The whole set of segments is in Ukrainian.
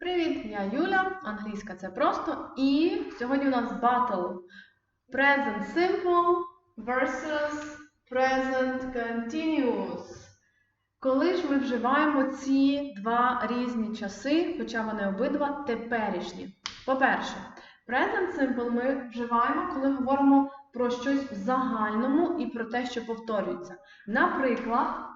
Привіт, я Юля, англійська це просто. І сьогодні у нас battle Present Simple versus Present Continuous. Коли ж ми вживаємо ці два різні часи, хоча вони обидва теперішні. По-перше, Present Simple ми вживаємо, коли говоримо про щось в загальному і про те, що повторюється. Наприклад,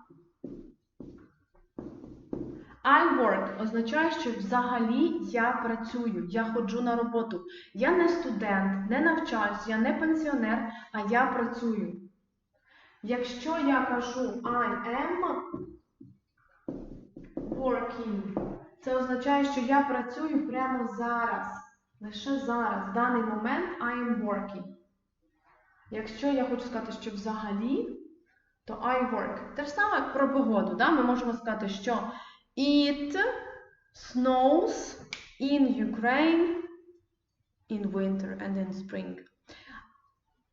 I work означає, що взагалі я працюю, я ходжу на роботу. Я не студент, не навчаюсь, я не пенсіонер, а я працюю. Якщо я кажу I am working, це означає, що я працюю прямо зараз. Лише зараз, в даний момент I am working. Якщо я хочу сказати, що взагалі, то I work. Те ж саме про погоду. Да? Ми можемо сказати, що It snows in Ukraine in winter and in spring.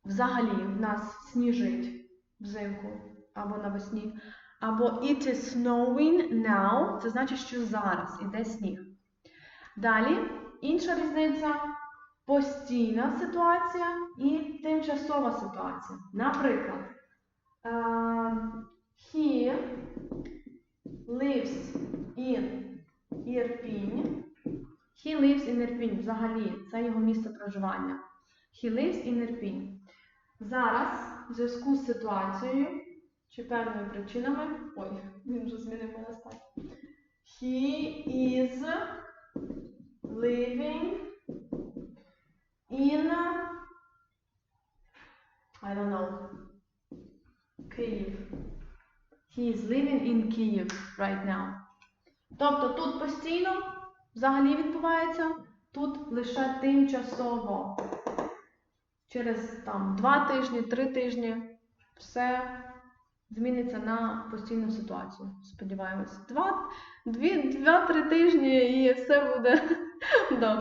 Взагалі в нас сніжить взимку або навесні. Або it is snowing now. Це значить, що зараз іде сніг. Далі інша різниця постійна ситуація і тимчасова ситуація. Наприклад, ем, he lives in Ірпінь. He lives in Ірпінь. Взагалі, це його місце проживання. He lives in Ірпінь. Зараз, в зв'язку з ситуацією чи певними причинами. Ой, він вже змінив мене стать. He is living in I don't know. Київ. He is living in Kyiv right now. Тобто тут постійно взагалі відбувається, тут лише тимчасово. Через там два тижні, три тижні все зміниться на постійну ситуацію. Сподіваємось, два, дві, два-три тижні і все буде добре.